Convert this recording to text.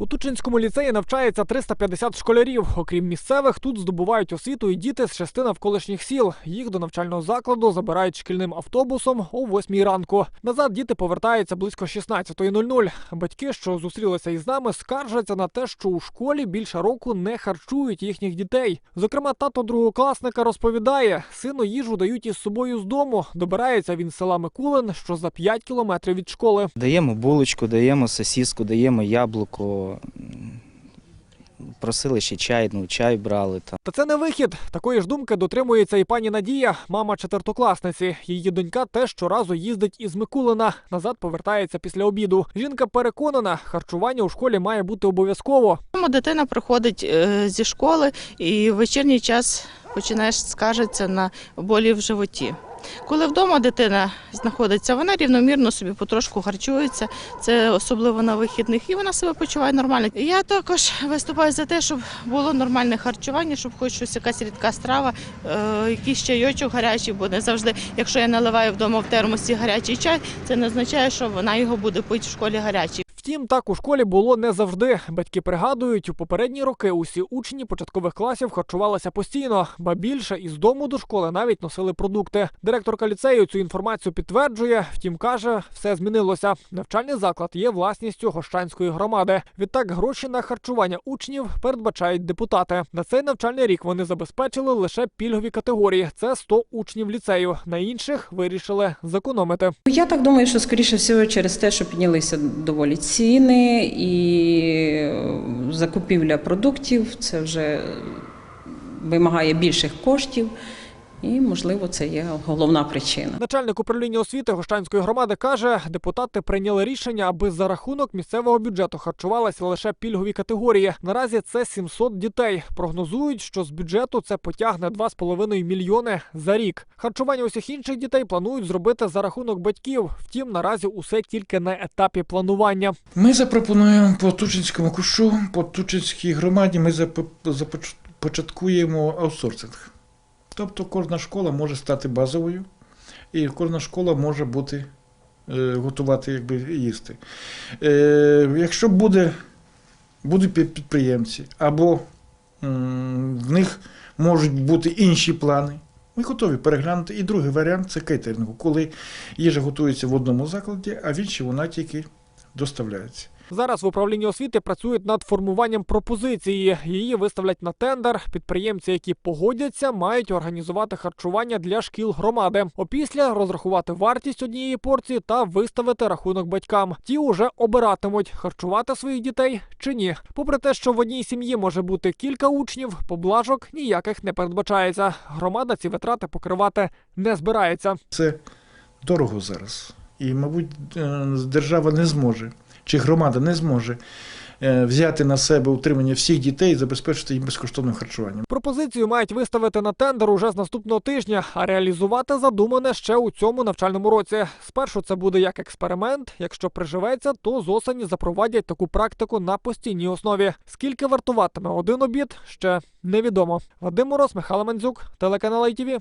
У Тучинському ліцеї навчається 350 школярів. Окрім місцевих, тут здобувають освіту і діти з шести навколишніх сіл. Їх до навчального закладу забирають шкільним автобусом о 8 ранку. Назад діти повертаються близько 16.00. Батьки, що зустрілися із нами, скаржаться на те, що у школі більше року не харчують їхніх дітей. Зокрема, тато другокласника розповідає, сину їжу дають із собою з дому. Добирається він з села Микулин, що за 5 кілометрів від школи. Даємо булочку, даємо сосиску, даємо яблуко. Просили ще чай, ну чай брали там. Та це не вихід. Такої ж думки дотримується і пані Надія, мама четвертокласниці. Її донька теж щоразу їздить із Микулина. Назад повертається після обіду. Жінка переконана, харчування у школі має бути обов'язково. Дитина приходить е, зі школи і в вечірній час починаєш скаржитися на болі в животі. Коли вдома дитина знаходиться, вона рівномірно собі потрошку харчується, це особливо на вихідних, і вона себе почуває нормально. Я також виступаю за те, щоб було нормальне харчування, щоб хоч щось якась рідка страва, е, якийсь чайочок гарячий, бо не завжди, якщо я наливаю вдома в термосі гарячий чай, це не означає, що вона його буде пити в школі гарячий. Втім, так у школі було не завжди. Батьки пригадують, у попередні роки усі учні початкових класів харчувалися постійно, ба більше із дому до школи навіть носили продукти. Директорка ліцею цю інформацію підтверджує. Втім, каже, все змінилося. Навчальний заклад є власністю Гощанської громади. Відтак гроші на харчування учнів передбачають депутати. На цей навчальний рік вони забезпечили лише пільгові категорії. Це 100 учнів ліцею. На інших вирішили зекономити. Я так думаю, що скоріше всього через те, що піднялися доволі ціни і е, закупівля продуктів, це вже вимагає більших коштів, і можливо це є головна причина. Начальник управління освіти Гощанської громади каже, депутати прийняли рішення, аби за рахунок місцевого бюджету харчувалися лише пільгові категорії. Наразі це 700 дітей. Прогнозують, що з бюджету це потягне 2,5 мільйони за рік. Харчування усіх інших дітей планують зробити за рахунок батьків. Втім, наразі усе тільки на етапі планування. Ми запропонуємо по Тучинському кушу, по Тучинській громаді ми запо- започаткуємо аутсорсинг. Тобто кожна школа може стати базовою, і кожна школа може бути, е, готувати якби, їсти. Е, якщо буде, будуть підприємці, або в них можуть бути інші плани, ми готові переглянути. І другий варіант це кейтерингу, коли їжа готується в одному закладі, а в іншій вона тільки доставляється. Зараз в управлінні освіти працюють над формуванням пропозиції. Її виставлять на тендер. Підприємці, які погодяться, мають організувати харчування для шкіл громади. Опісля розрахувати вартість однієї порції та виставити рахунок батькам. Ті уже обиратимуть харчувати своїх дітей чи ні. Попри те, що в одній сім'ї може бути кілька учнів, поблажок ніяких не передбачається. Громада ці витрати покривати не збирається. Це дорого зараз. І, мабуть, е, держава не зможе, чи громада не зможе е, взяти на себе утримання всіх дітей і забезпечити їм безкоштовним харчуванням. Пропозицію мають виставити на тендер уже з наступного тижня, а реалізувати задумане ще у цьому навчальному році. Спершу це буде як експеримент. Якщо приживеться, то з осені запровадять таку практику на постійній основі. Скільки вартуватиме один обід, ще невідомо. Вадим Мороз, Михайло Мандзюк, телеканал ITV.